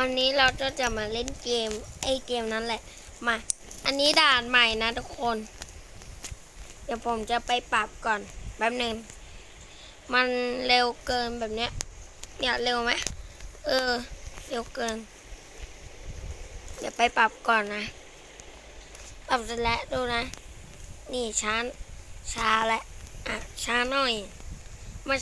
วันนี้เราก็จะมาเล่นเกมไอเกมนั้นแหละ มา อันนี้ด่านใหม่นะทุกคน เดี๋ยวผมจะไปปรับก่อนแป๊บหนึ่ง มันเร็วเกินแบบเนี้ยเนี่ยเร็วไหมเออ เร็วเกิน เดี๋ยวไปปรับก่อนนะ ปรับเสร็จแล้วดูนะ นี่ช้าช้าแล้วอะช้าหน่อยมา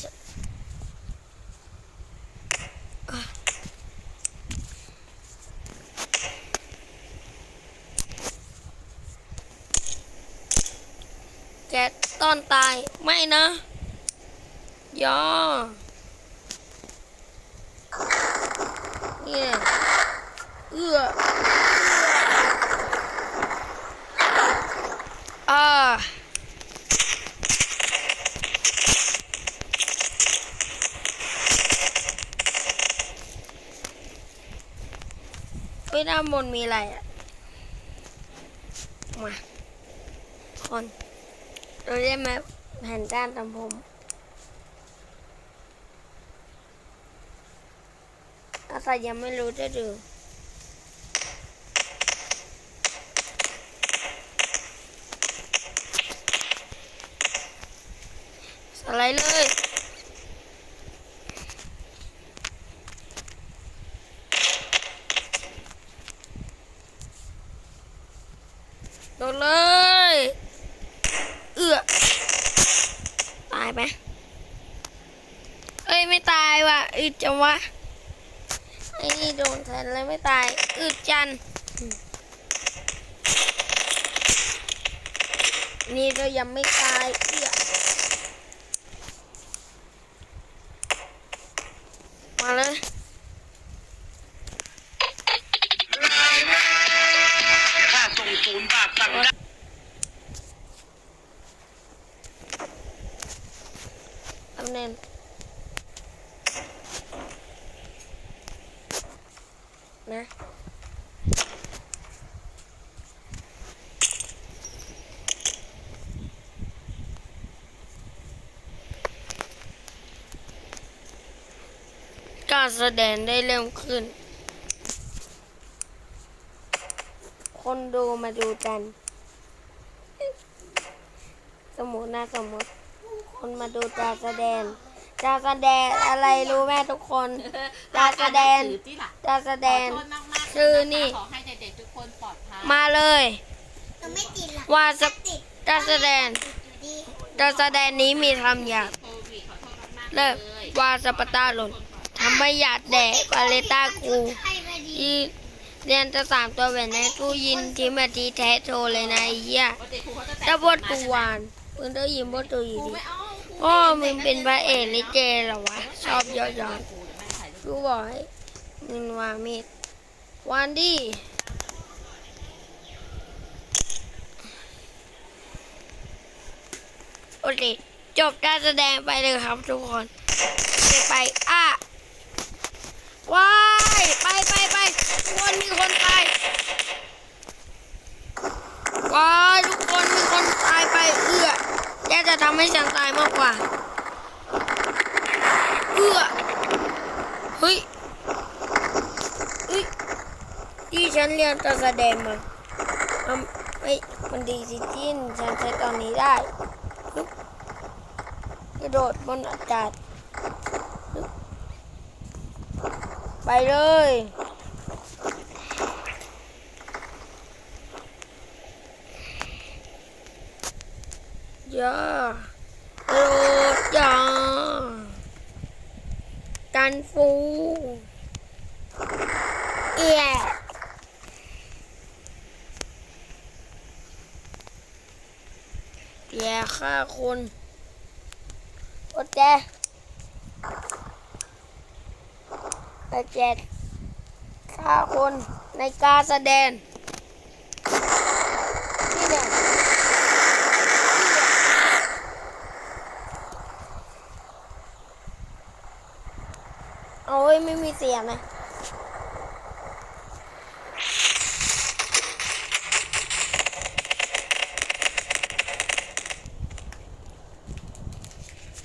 แกต้อนตายไม่นะยอเนี่ยเอื้ออ่าเฮ้ยด้านบนมีอะไรอะ มา คน เราได้ไหมแผ่นด้านตำผมอาศัยยังไม่รู้จะดูสไลด์เลยโดนเลย เอือตายไหมเอ้ย ไม่ตายว่ะ อึดจังวะ ไอ้นี่โดนแทนเลยไม่ตาย อึดจัน นี่ก็ยังไม่ตายเอือมาเลย การแสดงได้เร็วขึ้น คนดูมาดูกัน สมมตินะสมมติ คนมาดูการแสดงการแสดงอะไรรู้ไหมทุกคนการแสดงถือที่หลักการแสดงขอโทษมากๆคือนี่ ขอให้เด็กๆทุกคนปลอดภัย มาเลยเราไม่ติดหรอกว่าสติดการแสดงอยู่ดีการแสดงนี้มีคำหยาบโควิดขอโทษมากๆเลิกเลยว่าสปาร์ตาหล่น ทำให้หยาดแดกวาเลต้ากูยีเรียนจะสามตัวแหวนในกูยินทีมาทีแท้โชว์เลยนะไอ้เหี้ยติครูเขาจะแต่งถ้าบดกูวานมึงได้ยินบดตัวอยู่ดีไม่เอาพ่อมึงเป็นพระเอกลิเกเหรอวะ ชอบยอยรูปกูบอกให้มึงวางมีดวานดิโอเคจบการแสดงไปเลยครับทุกคน ไปไปอะ ว้ายไปไปไปทุกคนมีคนตายว้ายทุกคนมีคนตายไปเอื้อแกจะทำให้ฉันตายมากกว่าเอื้อเฮ้ยเฮ้ยที่ฉันเรียนการแสดงมาทำเฮ้มันดีสิจินฉันใช้ตอนนี้ได้กระโดดบนอากาศ ไปเลยย่ากรดดย่ากันฟูเอียแย่ฆ่าคน โอเค โอเคฆ่าคนในการแสดงนี่เนี่ยเอาไว้ยไม่มีเสียงนะ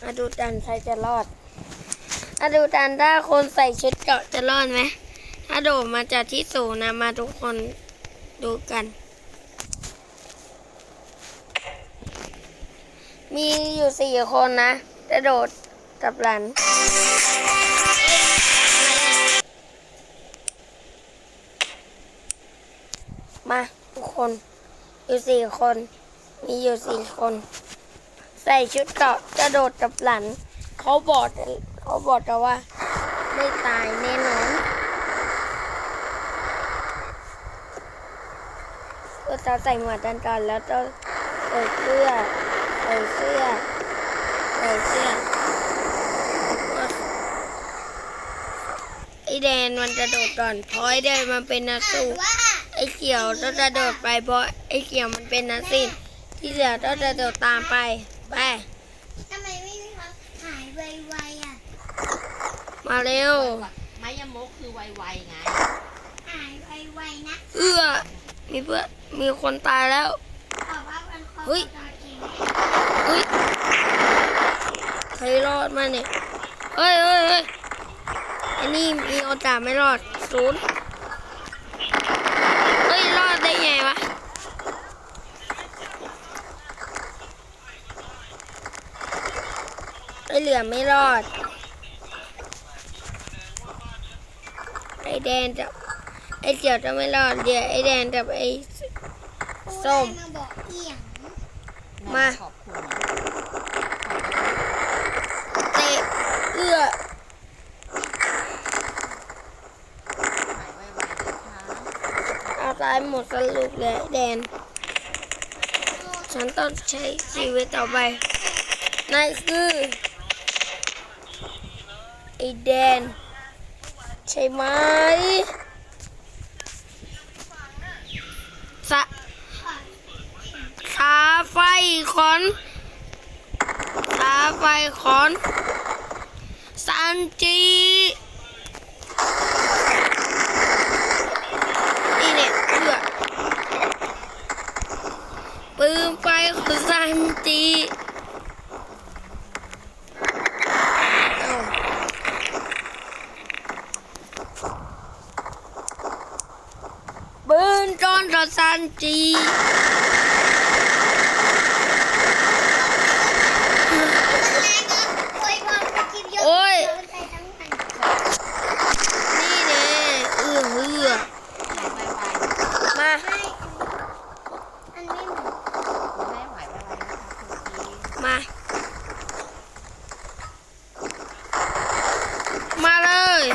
มาดูดันใครจะรอด มาดูดันถ้าคนใส่ชุดเกาะจะรอดไหม ถ้าโดดมาจากที่สูงนะมาทุกคนดูกัน มีอยู่สี่คนนะจะโดดกับหลัน มาทุกคน อยู่สี่คน มีอยู่สี่คน ใส่ชุดเกาะจะโดดกับหลัน เขาบอก เขาบอกกันว่า ไม่ตายแน่นอนก็จะใส่หมวกกันก่อนแล้วก็ใส่เสื้อใส่เสื้อใส่เสื้อไอแดนมันจะโดดก่อนเพราะไอแดนมันเป็นนักสู้ไอเขียวต้องจะโดดไปเพราะไอเขียวมันเป็นนักสิ้นที่เหลือต้องจะโดดตามไปไป ทำไมไม่มีคนหายไวๆอะ มาเร็ว ไม้ยมกคือไวๆไงหายไวๆนะเอื้อ มีเพื่อนมีคนตายแล้วบอกว่ามันคอเฮ้ยตอจริงเฮ้ย ใครรอดมาเนี่ย เฮ้ยเฮ้ยเฮ้ยอันนี้มีโอกาสไม่รอดศูนย์เฮ้ย รอดได้ไงวะไอเหลือไม่รอด ไอ แดนจะไอเจียวจะไม่รอดเดี๋ยวไอแดนกับไอส้มมาบอกเอียงมา ขอบคุณเตะเอื้อหายไวๆนะคะเอาตายหมดสรุปเลยแดนฉันต้องใช้ชีวิตต่อไปนั่นคือไอแดน ใช่ไหมสะสาไฟขอนสาไฟขอนสันจีนี่เนี่ยเพื่อปืนไฟของสันจีเอ้าปืนจ อนกับสันจีโอ้ยบอลสกิปเยอะโอ้ยเดินไปทั้งวันนี่แน่เอื้อเอื้อหายไว มา ไม่อันไม่เหมือน ๆคุณแม่หายไวๆนะคะคุณพี มา มาเลย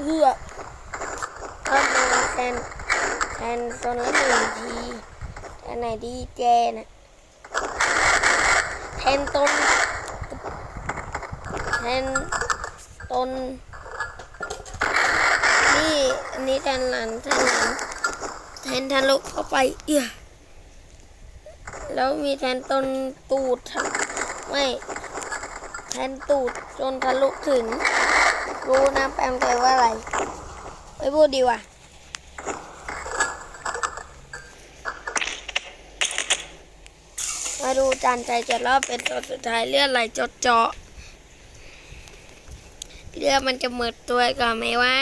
เอื้อท แทนแทนตนละหนึ่งทีอันไหนดีเจนะแทนตนแทนตนนี่อันนี้แทนหลังแทนหลังแทนทะลุเข้าไปเอื้อแล้วมีแทนตนตูดไม่แทนตูดจนทะลุถึงรู้นะแปลงใจว่าอะไร ไม่พูดดีว่า มาดูจานใจจะรอบเป็นตัวสุดท้ายเลือดไหลจาะเจาะเลือดมันจะหมดตัวก่อนไหมวะ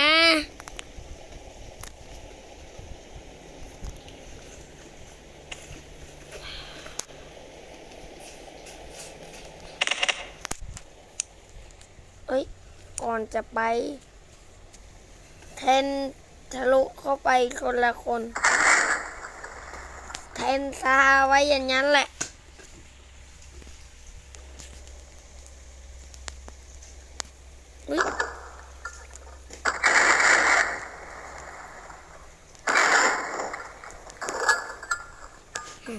เอ้ย ก่อนจะไปแทนทะลุเข้าไปคนละคนแทนซาไว้อย่างนั้นแหละ อุ๊ย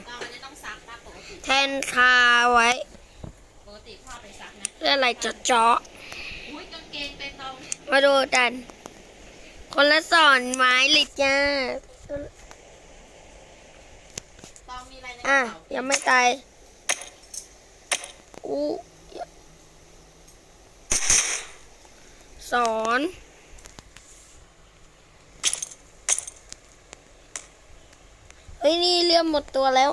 ตอนนี้ต้องซักนะปกติ แทนคาไว้ ปกติพ่อไปซักนะ เรื่องอะไร เจาะเจาะอุ้ยกางเกงเป็นตรงมาดูกัน คนละสอนไม้ลิดจ้าตองมีอะไรในกอะระเป๋ายังไม่ตายอู้สอนเฮ้ยนี่เลื่อมหมดตัวแล้ว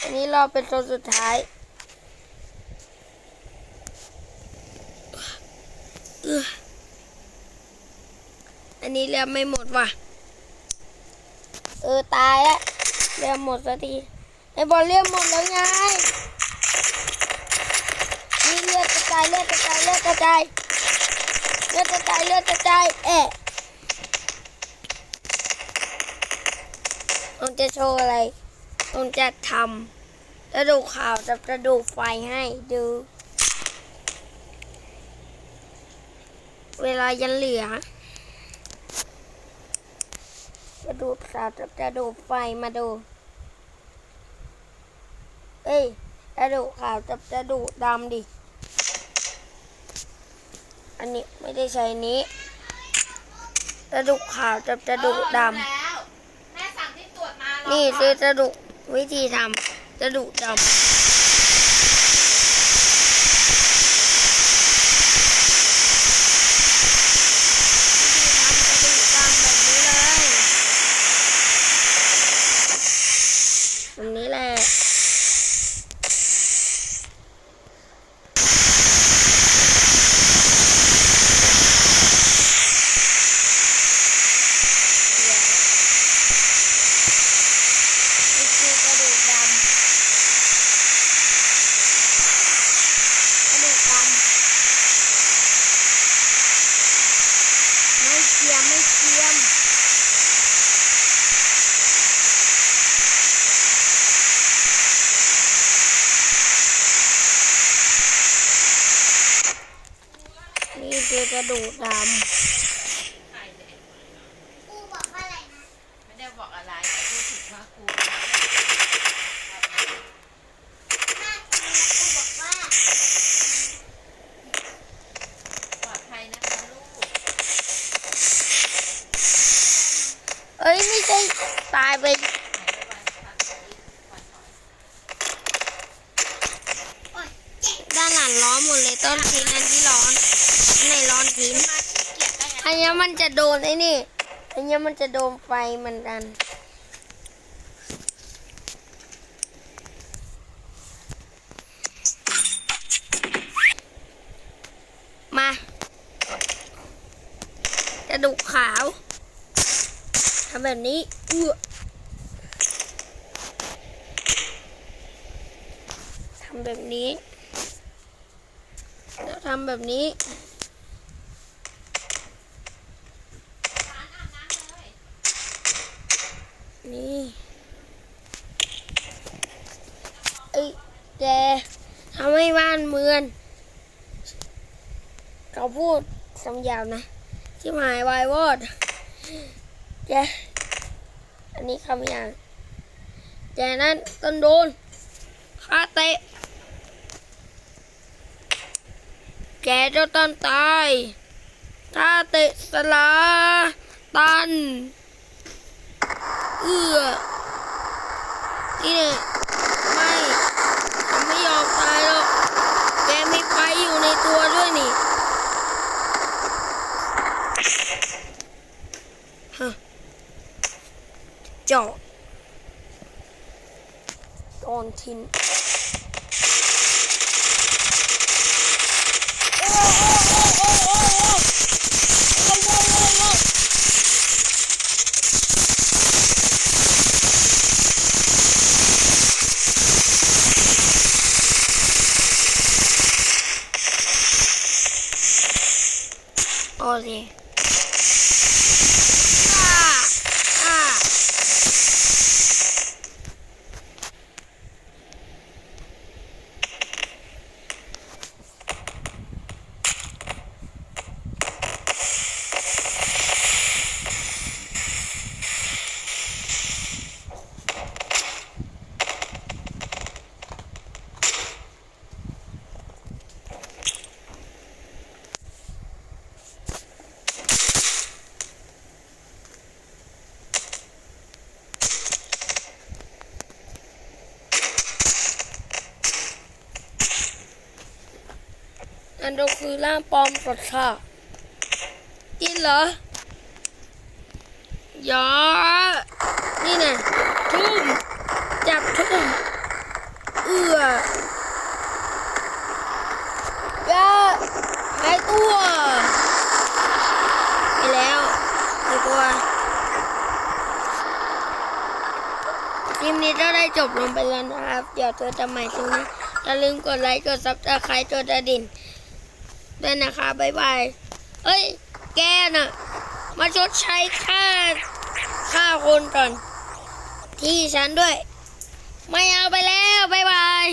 อันนี้เราเป็นตัวสุดท้าย อื้ออันนี้เลื่อมไม่หมดว่ะ เออตายแล้วเลื่อมหมดสักทีไอ้บอลเลื่อมหมดแล้วไงนี่เลือดกระจายเลือดกระจายเลือดกระจายเลือดกระจายเลือดกระจายเอะผมจะโชว์อะไรผมจะทำกระดูกข่าวกับกระดูกไฟให้ดู เวลายันเหลือกระดูกข่าวกับกระดูกไฟมาดู เอ้ยกระดูกขาวกับกระดูกดำดิ อันนี้ไม่ได้ใช้นี้กระดูกขาวกับกระดูกดเออรู้แล้วแม่สั่งที่ตรวจมาำรนี่ก่คือนกระดูกวิธีทำกระดูกดำวิธีทำกระดูกดำแบบนี้เลยแบบนี้แหละ นี่คือกระดูกดำกระดูกดำไม่เกียมไม่เกียมนี่คือ กระดูกดำใครเนี่ยครูบอกว่าอะไรนะไม่ได้บอกอะไรแต่พูดถึงว่าครูแม่ครูบอกว่าปลอดภัยนะคะลูกเอ้ยไม่ใช่ตายไปหายไปวันพักไปวันถอยโอ๊ยเจ็บด้านหลังร้อนหมดเลยต้นทีนั้นที่ร้อน อันไหนร้อนทิ้งมาขี้เกียจได้ไงอันเนี้ยมันจะโดนไอ้นี่อันเนี้ยมันจะโดนไฟเหมือนกัน มากระดูกขาวทำแบบนี้อื้อทำแบบนี้แล้วทำแบบนี้ ร้านอาบน้ำเลย นี่ไอ้แกทำให้บ้านเมือง เขาพูดสำยาวนะที่หมายวายวอดแกอันนี้คำยางแกนั้นต้นโดนฆ่าเตะ แกเจ้าต้นตายถ้าเตะสลาตัน เอื้อนี่เนี่ยไม่ไม่ยอมตายหรอก atayım. Oley. อันโดคือร่างปลอมสดค่ะกินเหรอยอนี่น่ะทุ่มจับทุ่มเอื้อยาหายตัวไปแล้วหายตัวคลิปนี้ก็ได้จบลงไปแล้วนะครับ เดี๋ยวเจอกันใหม่ตรงนี้อย่าลืมกดไลค์ กดซับสไครต์กดกระดิ่ง ด้วยนะคะบายบายเอ้ย แกน่ะ มาชดใช้ค่า ค่าคนก่อน ที่ฉันด้วย ไม่เอาไปแล้วบายบาย